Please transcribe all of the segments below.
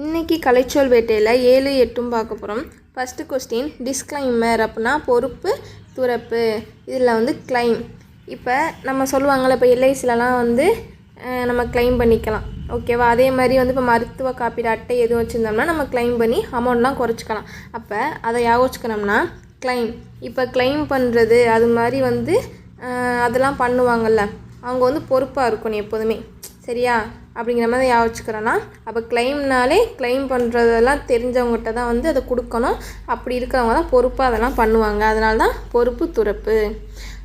இன்றைக்கி கலைச்சொல் வேட்டையில் ஏழு எட்டும் பார்க்க போகிறோம் ஃபஸ்ட்டு கொஸ்டின் டிஸ்க்ளைமர் அப்படின்னா பொறுப்பு துறப்பு. இதில் வந்து கிளைம் இப்போ நம்ம சொல்லுவாங்கள்ல இப்போ எல்ஐசிலலாம் வந்து நம்ம கிளைம் பண்ணிக்கலாம். ஓகேவா அதே மாதிரி வந்து இப்போ மருத்துவ காப்பீடு அட்டை எதுவும் வச்சுருந்தோம்னா நம்ம கிளைம் பண்ணி அமௌண்ட்லாம் குறைச்சிக்கலாம். அப்போ அதை ஞாபகம் வச்சுக்கணும்னா கிளைம் இப்போ கிளைம் பண்ணுறது அது மாதிரி வந்து அதெல்லாம் பண்ணுவாங்கள்ல அவங்க வந்து பொறுப்பாக இருக்கணும் எப்போதுமே. சரியா? அப்படிங்கிற மாதிரி யா வச்சுக்கிறேன்னா அப்போ கிளைம்னாலே கிளைம் பண்ணுறதெல்லாம் தெரிஞ்சவங்ககிட்ட தான் வந்து அதை கொடுக்கணும். அப்படி இருக்கிறவங்க தான் பொறுப்பாக அதெல்லாம் பண்ணுவாங்க. அதனால தான் பொறுப்பு துறப்பு.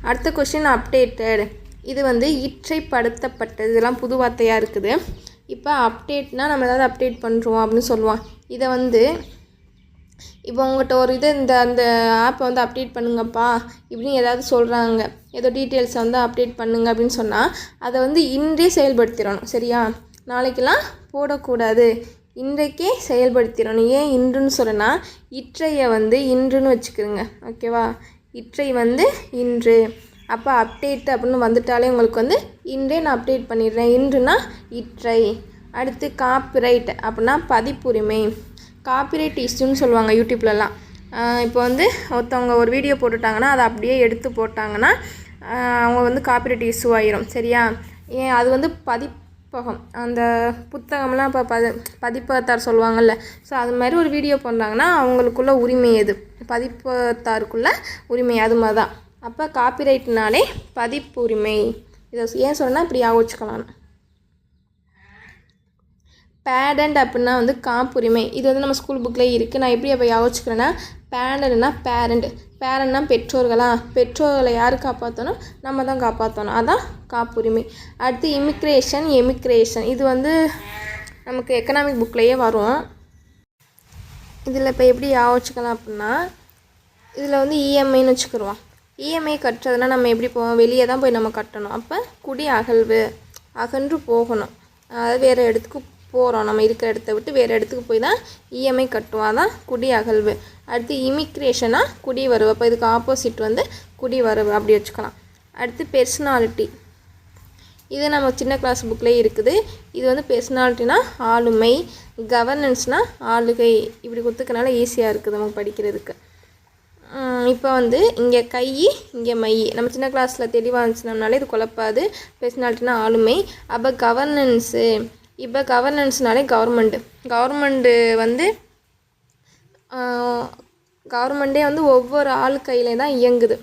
அடுத்த கொஸ்டின் அப்டேட்டட் இது வந்து இற்றைப்படுத்தப்பட்டது. இதெல்லாம் புது வார்த்தையாக இருக்குது. இப்போ அப்டேட்னால் நம்ம ஏதாவது அப்டேட் பண்ணுறோம் அப்படின்னு சொல்லுவோம். இதை வந்து இப்போ உங்கள்கிட்ட ஒரு இது இந்த அந்த ஆப்பை வந்து அப்டேட் பண்ணுங்கப்பா. இப்படின்னு ஏதாவது சொல்கிறாங்க ஏதோ டீட்டெயில்ஸை வந்து அப்டேட் பண்ணுங்க அப்படின்னு சொன்னால் அதை வந்து இன்றே செயல்படுத்திடணும். சரியா? நாளைக்கெல்லாம் போடக்கூடாது. இன்றைக்கே செயல்படுத்திடணும். ஏன் இன்றுன்னு சொல்லுன்னா இற்றையை வந்து இன்றுன்னு வச்சுக்கிறோங்க ஓகேவா இற்றை வந்து இன்று. அப்போ அப்டேட் அப்படின்னு வந்துட்டாலே உங்களுக்கு வந்து இன்றே நான் அப்டேட் பண்ணிடுறேன். இன்றுனா இற்றை. அடுத்து காப்பிரைட் அப்படின்னா பதிப்புரிமை. காப்பிரைட் இஷ்யூன்னு சொல்லுவாங்க யூடியூப்லலாம். இப்போ வந்து ஒருத்தவங்க ஒரு வீடியோ போட்டுட்டாங்கன்னா அதை அப்படியே எடுத்து போட்டாங்கன்னா அவங்க வந்து காப்பிரைட் இஷ்யூ ஆயிரும். சரியா? ஏன் அது வந்து பதிப்பகம். அந்த புத்தகம்லாம் இப்போ பதி பதிப்பகத்தார் சொல்லுவாங்கள்ல ஸோ அது மாதிரி ஒரு வீடியோ பண்ணுறாங்கன்னா அவங்களுக்குள்ள உரிமை எது? பதிப்பகத்தாருக்குள்ள உரிமை அது மாதிரி தான் அப்போ காப்பிரைட்னாலே பதிப்புரிமை. இதை ஏன் சொன்னால் இப்படி ஞாபகம் வச்சுக்கலாம் பேடண்ட் அப்படின்னா வந்து காப்புரிமை. இது வந்து நம்ம ஸ்கூல் புக்கில் இருக்குது நான் எப்படி அப்போ யோசிச்சுக்கிறேன்னா பேடண்ட்னா பேரண்ட் பேரண்ட்னா பெற்றோர்களா? பெற்றோர்களை யார் காப்பாற்றணும் நம்ம தான் காப்பாற்றணும் அதான் காப்புரிமை. அடுத்து இமிக்ரேஷன் எமிக்ரேஷன் இது வந்து நமக்கு எக்கனாமிக் புக்லேயே வரும். இதில் இப்போ எப்படி யோசிச்சுக்கலாம் அப்படின்னா இதில் வந்து இஎம்ஐன்னு வச்சுக்கிடுவோம் இஎம்ஐ கட்டுறதுனா நம்ம எப்படி போவோம்? வெளியே தான் போய் நம்ம கட்டணும். அப்போ குடி அகழ்வு அகன்று போகணும். அதாவது வேறு இடத்துக்கு போகிறோம் நம்ம இருக்கிற இடத்த விட்டு வேறு இடத்துக்கு போய் தான் இஎம்ஐ கட்டுவோம். தான் குடி அகழ்வு. அடுத்து இமிக்ரேஷனாக குடி வரவு. அப்போ இதுக்கு ஆப்போசிட் வந்து குடி வரவு அப்படி வச்சுக்கலாம். அடுத்து பெர்சனாலிட்டி இது நம்ம சின்ன கிளாஸ் புக்லேயே இருக்குது. இது வந்து பெர்சனாலிட்டினா ஆளுமை. கவர்னன்ஸ்னால் ஆளுகை. இப்படி கொடுத்துக்கனால ஈஸியாக இருக்குது நமக்கு படிக்கிறதுக்கு. இப்போ வந்து இங்கே கை இங்கே மை. நம்ம சின்ன கிளாஸில் தெளிவாக இருந்துச்சுனோம்னாலே இது குழப்பாது. பெர்சனாலிட்டினா ஆளுமை. அப்போ கவர்னன்ஸு இப்போ கவர்னன்ஸ்னாலே கவர்மெண்ட்டு கவர்மெண்ட்டு வந்து கவர்மெண்ட்டே வந்து ஒவ்வொரு ஆள் கையிலே தான் இயங்குது.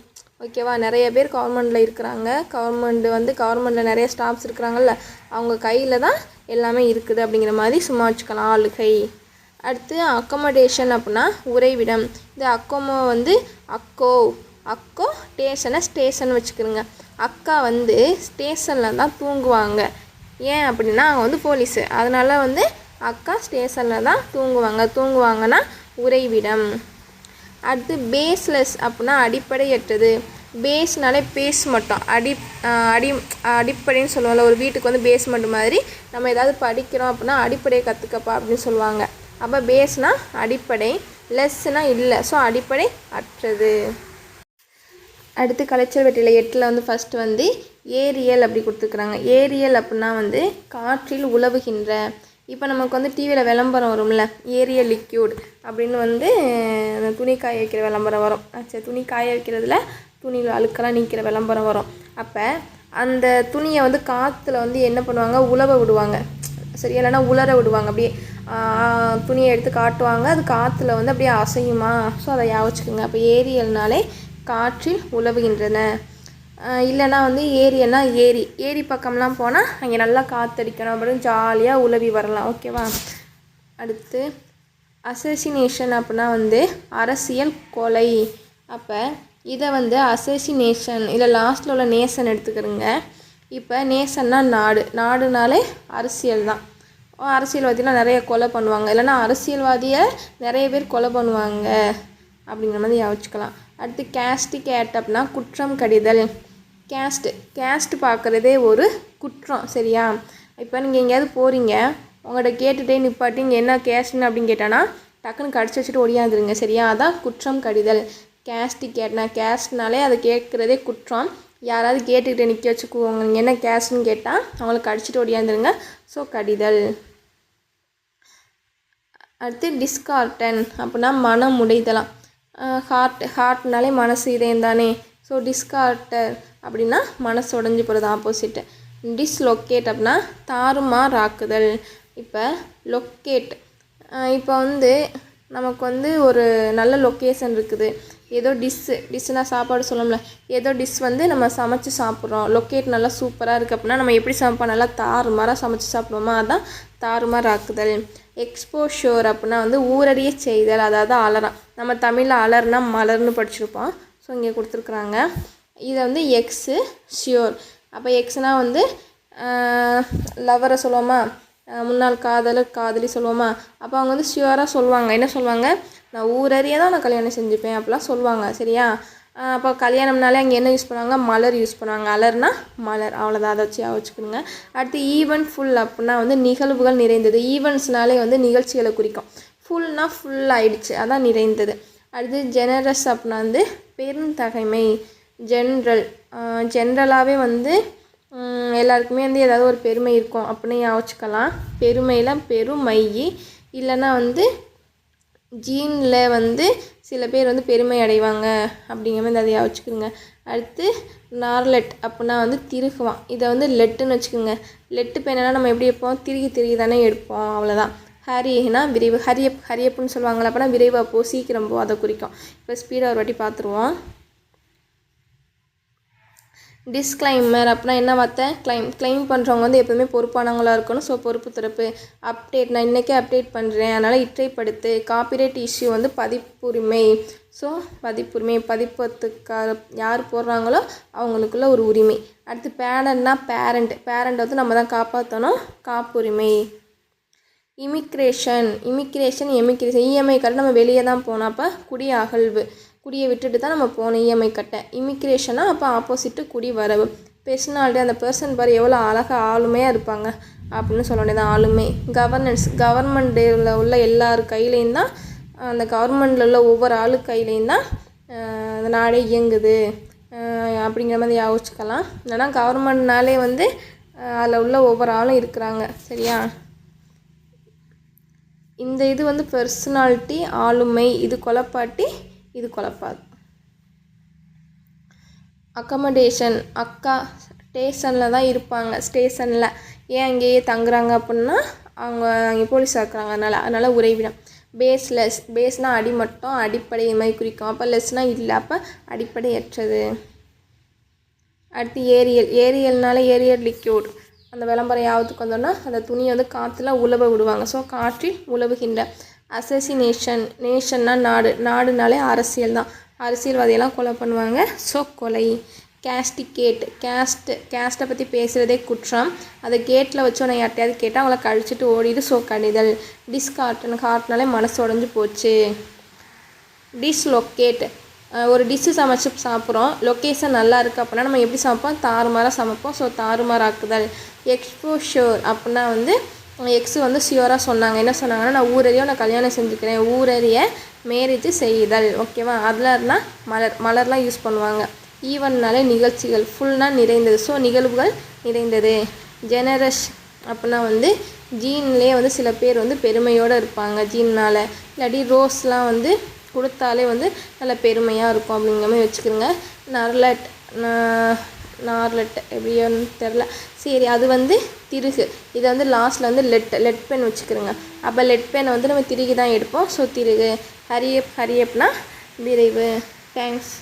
ஓகேவா நிறைய பேர் கவர்மெண்ட்டில் இருக்கிறாங்க. கவர்மெண்ட் வந்து கவர்மெண்ட்டில் நிறைய ஸ்டாஃப்ஸ் இருக்கிறாங்கல்ல அவங்க கையில் தான் எல்லாமே இருக்குது அப்படிங்கிற மாதிரி சும்மா வச்சுக்கலாம் ஆளுகை அடுத்து அக்கமடேஷன் அப்படின்னா உறைவிடம். இந்த அக்கோமோ வந்து அக்கோ அக்கோ டேஷனை ஸ்டேஷன் வச்சுக்கிறோங்க அக்கா வந்து ஸ்டேஷனில் தான் தூங்குவாங்க. ஏன் அப்படின்னா அவங்க வந்து போலீஸு. அதனால் வந்து அக்கா ஸ்டேஷனில் தான் தூங்குவாங்க. தூங்குவாங்கன்னா உறைவிடம். அடுத்து பேஸ்லெஸ் அப்படின்னா அடிப்படையற்றது. பேஸ்னாலே பேஸ் மட்டும். அடி அடி அடிப்படைன்னு சொல்லுவாங்கல்ல ஒரு வீட்டுக்கு வந்து பேஸ்மெண்ட் மாதிரி நம்ம ஏதாவது படிக்கிறோம் அப்படின்னா அடிப்படையை கற்றுக்கப்பா அப்படின்னு சொல்லுவாங்க. அப்போ பேஸ்னால் அடிப்படை லெஸ்ஸுனால் இல்லை. ஸோ அடிப்படை அற்றது. அடுத்து கலைச்சல் வெட்டியில் எட்டில் வந்து ஃபஸ்ட்டு வந்து ஏரியல் அப்படி கொடுத்துருக்குறாங்க. ஏரியல் அப்படின்னா வந்து காற்றில் உழவுகின்ற இப்போ நமக்கு வந்து டிவியில் விளம்பரம் வரும்ல ஏரியல் லிக்யூட் அப்படின்னு வந்து அந்த துணி காய வைக்கிற விளம்பரம் வரும். சரி துணி காய வைக்கிறதுல துணியில் அழுக்கெல்லாம் நீக்கிற விளம்பரம் வரும். அப்போ அந்த துணியை வந்து காற்றுல வந்து என்ன பண்ணுவாங்க? உழவ விடுவாங்க. சரி இல்லைன்னா உலர விடுவாங்க. அப்படியே துணியை எடுத்து காட்டுவாங்க. அது காற்றுல வந்து அப்படியே அசையுமா? ஸோ அதை யாவச்சுக்குங்க அப்போ ஏரியல்னாலே காற்றில் உழவுகின்றன இல்லைனா இல்லைன்னா வந்து ஏரின்னா ஏரி. ஏரி பக்கம்லாம் போனால் அங்கே நல்லா காற்றடிக்கணும் அப்படின்னு ஜாலியாக உலவி வரலாம். ஓகேவா அடுத்து அசசினேஷன் அப்படின்னா வந்து அரசியல் கொலை. அப்போ இதை வந்து அசசினேஷன் இல்லை லாஸ்ட்டில் உள்ள நேசன் எடுத்துக்கிறோங்க. இப்போ நேசன்னா நாடு. நாடுனாலே அரசியல் தான். அரசியல்வாதிலாம் நிறைய கொலை பண்ணுவாங்க. இல்லைன்னா அரசியல்வாதியை நிறைய பேர் கொலை பண்ணுவாங்க. அப்படிங்கிற மாதிரி யோசிச்சுக்கலாம். அடுத்து கேஸ்டிக் கேட் அப்படின்னா குற்றம் கடிதல். கேஸ்ட்டு கேஸ்ட்டு பார்க்குறதே ஒரு குற்றம் சரியா? இப்போ நீங்கள் எங்கேயாவது போகிறீங்க உங்கள்கிட்ட கேட்டுகிட்டே நிப்பாட்டி இங்கே என்ன கேஸ்ட்னு அப்படின்னு கேட்டானா டக்குன்னு கடிச்சு வச்சுட்டு ஒடியாந்துருங்க சரியா? அதான் குற்றம் கடிதல். கேஸ்ட்டு கேட்னா கேஸ்ட்னாலே அதை கேட்குறதே குற்றம். யாராவது கேட்டுக்கிட்டே நிற்க வச்சுக்குவோங்க. நீங்கள் என்ன கேஸ்ட்னு கேட்டால் அவங்களுக்கு கடிச்சிட்டு ஒடியாந்துருங்க ஸோ கடிதல். அடுத்து டிஸ்கார்டன் அப்படின்னா மனம் உடைதலாம் ஹார்ட் ஹார்ட்னாலே மனசு இதயம் தானே ஸோ டிஸ்கார்டர் அப்படின்னா மனசு உடஞ்சி போகிறது ஆப்போசிட்டு டிஸ்லொக்கேட் அப்படின்னா தாறுமாறாக்குதல் இப்போ லொக்கேட் இப்போ வந்து நமக்கு வந்து ஒரு நல்ல லொக்கேஷன் இருக்குது. ஏதோ டிஷ்ஷு டிஷ்ஷுனா சாப்பாடு சொல்லணும்ல ஏதோ டிஷ் வந்து நம்ம சமைச்சு சாப்பிட்றோம். லொக்கேட் நல்லா சூப்பராக இருக்குது அப்படின்னா நம்ம எப்படி சமைப்போம்? நல்லா தாறுமாறாக சமைச்சு சாப்பிடுவோமா? அதுதான் தாறுமாறாக்குதல் எக்ஸ்போஷோர் அப்படின்னா வந்து ஊரடிய செய்தல் அதாவது அலறான் நம்ம தமிழில் அலர்னா மலர்னு படிச்சிருப்போம். ஸோ இங்கே கொடுத்துருக்குறாங்க. இதை வந்து எக்ஸு ஷியோர் அப்போ எக்ஸ்னால் வந்து லவரை சொல்லுவோமா? முன்னாள் காதலர் காதலி சொல்லுவோமா? அப்போ அவங்க வந்து ஷியோராக சொல்லுவாங்க. என்ன சொல்லுவாங்க? நான் ஊரறிய தான் நான் கல்யாணம் செஞ்சுப்பேன் அப்படிலாம் சொல்லுவாங்க. சரியா? அப்போ கல்யாணம்னாலே அங்கே என்ன யூஸ் பண்ணுவாங்க? மலர் யூஸ் பண்ணுவாங்க. அலர்னா மலர். அவ்வளோதான் அதை வச்சு வச்சுக்கோங்க அடுத்து ஈவெண்ட் ஃபுல் அப்படின்னா வந்து நிகழ்வுகள் நிறைந்தது. ஈவெண்ட்ஸ்னாலே வந்து நிகழ்ச்சிகளை குறிக்கும். ஃபுல்னால் ஃபுல் ஆயிடுச்சு. அதான் நிறைந்தது. அடுத்து ஜெனரஸ் அப்படின்னா வந்து பெருந்தகைமை ஜென்ரல் ஜென்ரலாகவே வந்து எல்லாருக்குமே வந்து ஏதாவது ஒரு பெருமை இருக்கும். அப்படின்னு யோசிச்சுக்கலாம். பெருமையில் பெருமை இல்லைன்னா வந்து ஜீனில் வந்து சில பேர் வந்து பெருமை அடைவாங்க. அப்படிங்கிற மாதிரி அதை யோசிச்சுக்கோங்க. அடுத்து நார்லெட் அப்படின்னா வந்து திருகுவான். இதை வந்து லெட்டுன்னு வச்சுக்கோங்க. லெட்டு பேனெல்லாம் நம்ம எப்படி எடுப்போம்? திருகி திருகி தானே எடுப்போம். அவ்வளோதான் ஹரினா விரைவு ஹரியப் ஹரியப்புன்னு சொல்லுவாங்களா அப்படின்னா விரைவாக போ சீக்கிரம் போ அதை குறிக்கும். இப்போ ஸ்பீடாக ஒரு வாட்டி பார்த்துருவோம். டிஸ்க்ளைமர் அப்படின்னா என்ன வார்த்தை? கிளைம் கிளைம் பண்ணுறவங்க வந்து எப்போவுமே பொறுப்பானவங்களாக இருக்கணும். ஸோ பொறுப்பு திறப்பு அப்டேட் நான் இன்றைக்கே அப்டேட் பண்ணுறேன் அதனால் இற்றைப்படுத்து காப்பிரைட் இஷ்யூ வந்து பதிப்புரிமை. ஸோ பதிப்புரிமை பதிப்பத்துக்கார யார் போடுறாங்களோ அவங்களுக்குள்ள ஒரு உரிமை. அடுத்து பேரண்ட்னா பேரண்ட் பேரண்ட் வந்து நம்ம தான் காப்பாற்றணும் காப்புரிமை. இமிக்ரேஷன் இமிக்ரேஷன் எமிக்ரேஷன் இஎம்ஐ கட்ட நம்ம வெளியே தான் போனோம் அப்போ குடி அகழ்வு குடியை விட்டுட்டு தான் நம்ம போகணும் இஎம்ஐ கட்ட. இமிக்ரேஷனாக அப்போ ஆப்போசிட்டு குடி வரவு. பெர்சனாலிட்டி அந்த பர்சன் பாரு எவ்வளோ அழகாக ஆளுமையாக இருப்பாங்க அப்படின்னு சொல்ல வேண்டியது ஆளுமை. கவர்னன்ஸ் கவர்மெண்ட்டில் உள்ள எல்லார் கையிலையும் தான் அந்த கவர்மெண்ட்டில் உள்ள ஒவ்வொரு ஆளு கையிலையும் தான் அந்த நாடே இயங்குது. அப்படிங்கிற மாதிரி யோசிச்சுக்கலாம். இல்லைன்னா கவர்மெண்ட்னாலே வந்து அதில் உள்ள ஒவ்வொரு ஆளும் இருக்கிறாங்க. சரியா? இந்த இது வந்து பர்சனாலிட்டி ஆளுமை இது கொலப்பாட்டி இது கொலப்பாது. அக்கமடேஷன் அக்கா ஸ்டேஷனில் தான் இருப்பாங்க. ஸ்டேஷனில் ஏன் அங்கேயே தங்குறாங்க அப்படின்னா அவங்க அங்கே போலீஸாக இருக்கிறாங்க அதனால் அதனால் உறைவிடம் பேஸ்லெஸ் பேஸ்னால் அடிமட்டம் அடிப்படை இது மாதிரி குறிக்கும். அப்போ லெஸ்னால் இல்லை. அப்போ அடிப்படையற்றது. அடுத்து ஏரியல். ஏரியல்னால ஏரியல் லிக்யூட் அந்த விளம்பரம் யாவத்துக்கு வந்தோன்னா அந்த துணியை வந்து காற்றுல உழவ விடுவாங்க. ஸோ காற்றில் உழவுகின்ற அசசினேஷன் நேஷன்னா நாடு நாடுனாலே அரசியல் தான். அரசியல்வாதியெல்லாம் கொலை பண்ணுவாங்க. ஸோ கொலை கேஸ்டிகேட் கேஸ்ட் கேஸ்ட்டை பற்றி பேசுகிறதே குற்றம். அதை கேட்டில் வச்சு உன்னை யார்ட்டையாவது கேட்டால் அவங்கள கழிச்சிட்டு ஓடிடு. ஸோ கணிதல் டிஸ்கார்ட்னு காட்டினாலே மனசு உடஞ்சி போச்சு. டிஸ்லொக்கேட் ஒரு டிஷ்ஷு சமைச்சு சாப்பிட்றோம். லொக்கேஷன் நல்லா இருக்குது அப்படின்னா நம்ம எப்படி சமைப்போம்? தாறுமாறாக சமைப்போம். ஸோ தாறுமாறாக்குதல். எக்ஸ்போஷர் அப்படின்னா வந்து எக்ஸு வந்து ஷியோராக சொன்னாங்க. என்ன சொன்னாங்கன்னா நான் ஊரறியோ நான் கல்யாணம் செஞ்சுக்கிறேன். ஊரறிய மேரேஜ் செய்தல். ஓகேவா அதில் இருந்தால் மலர் மலர்லாம் யூஸ் பண்ணுவாங்க. ஈவன்னாலே நிகழ்ச்சிகள் ஃபுல்னால் நிறைந்தது. ஸோ நிகழ்வுகள் நிறைந்தது. ஜெனரஸ் அப்படின்னா வந்து ஜீன்லேயே வந்து சில பேர் வந்து பெருமையோடு இருப்பாங்க. ஜீன்னால் இல்லாட்டி ரோஸ்லாம் வந்து கொடுத்தாலே வந்து நல்ல பெருமையாக இருக்கும் அப்படிங்கிற மாதிரி வச்சுக்கிறோங்க நர்லட் நார்லெட் எப்படியோன்னு தெரில சரி அது வந்து திருகு. இதை வந்து லாஸ்ட்டில் வந்து லெட் லெட் பென் வச்சுக்கிறோங்க. அப்போ லெட் பெனை வந்து நம்ம திருகி தான் எடுப்போம். ஸோ திருகு. ஹரியப் ஹரியப்னா விரைவு. தேங்க்ஸ்